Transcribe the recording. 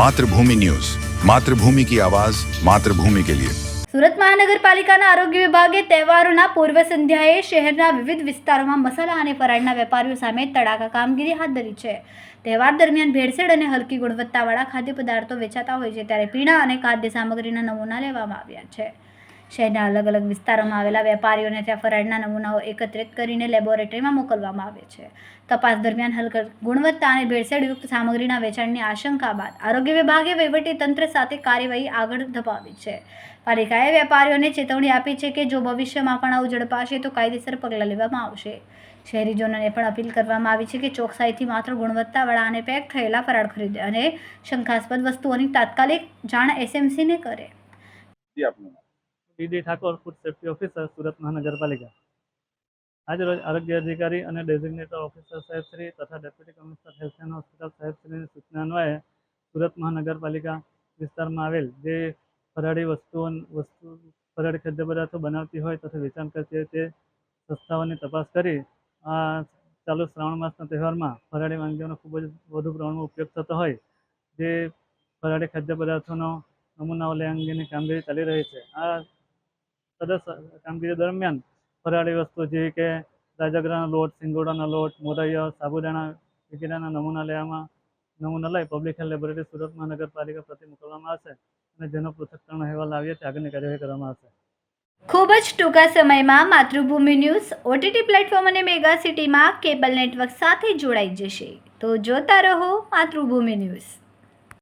Mathrubhumi news. Mathrubhumi કી આવાજ, માતૃભૂમિ કે લિયે. સુરત મહાનગરપાલિકાના આરોગ્ય વિભાગે તહેવારોના પૂર્વ સંધ્યાએ શહેરના વિવિધ વિસ્તારોમાં મસાલા અને ફરાળના વેપારીઓ સામે તડાકા કામગીરી હાથ ધરી છે. તહેવાર દરમિયાન ભેળસેળ અને હલકી ગુણવત્તાવાળા ખાદ્ય પદાર્થો વેચાતા હોય છે, ત્યારે પીણા અને ખાદ્ય સામગ્રીના નમૂના લેવામાં આવ્યા છે. શહેરના અલગ અલગ વિસ્તારોમાં આવેલા વેપારીઓને ત્યાં ફરાળના નમૂનાઓ એકત્રિત કરીને લેબોરેટરીમાં મોકલવામાં આવે છે. તપાસ દરમિયાન હલકર ગુણવત્તા અને ભેળસેળયુક્ત સામગ્રીના વેચાણની આશંકા બાદ આરોગ્ય વિભાગે વહીવટી તંત્ર સાથે કાર્યવાહી આગળ ધપાવી છે. પાલિકાએ વેપારીઓને ચેતવણી આપી છે કે જો ભવિષ્યમાં પણ આવું ઝડપાશે તો કાયદેસર પગલાં લેવામાં આવશે. શહેરીજનોને પણ અપીલ કરવામાં આવી છે કે ચોકસાઈથી માત્ર ગુણવત્તાવાળા અને પેક થયેલા ફરાળ ખરીદે અને શંકાસ્પદ વસ્તુઓની તાત્કાલિક જાણ એસએમસીને કરે. DD Thakor food safety officer Surat મહાનગરપાલિકા. આજરોજ આરોગ્ય અધિકારી અને ડેઝિગ્નેટર ઓફિસર સાહેબ શ્રી તથા deputy commissioner health and hospital સાહેબ શ્રીની સૂચના અન્વયે સુરત મહાનગરપાલિકા વિસ્તારમાં આવેલ જે ફરાળી વસ્તુઓ, વસ્તુ, ફરાળી ખાદ્ય પદાર્થો બનાવતી હોય તથા વેચાણ કરતી હોય તે સંસ્થાઓની તપાસ કરી આ ચાલુ શ્રાવણ માસના તહેવારમાં ફરાળી વાનગીઓનો ખૂબ જ વધુ પ્રમાણમાં ઉપયોગ થતો હોય જે ફરાળી ખાદ્ય પદાર્થોનો નમૂનાઓ લે અંગેની કામગીરી ચાલી રહી છે. આ તદસ કામગીરી દરમિયાન ફરાળી વસ્તુ જેવી કે રાજગરાનો લોટ, સિંગોડાનો લોટ, મોરૈયો, સાબુદાણા વગેરેના નમૂના લેવામાં નમૂના લઈ પબ્લિક હેલ્થ લેબોરેટરી સુરત મહાનગરપાલિકા પ્રતિ મોકલવામાં આવશે અને જેનો પૃથ્થકરણ અહેવાલ આવીએ તે આગળની કાર્યવાહી કરવામાં આવશે. ખૂબ જ ટૂંકા સમયમાં માતૃભૂમિ ન્યૂઝ ઓટીટી પ્લેટફોર્મ અને મેગા સિટીમાં કેબલ નેટવર્ક સાથે જોડાઈ જશે. તો જોતા રહો માતૃભૂમિ ન્યૂઝ.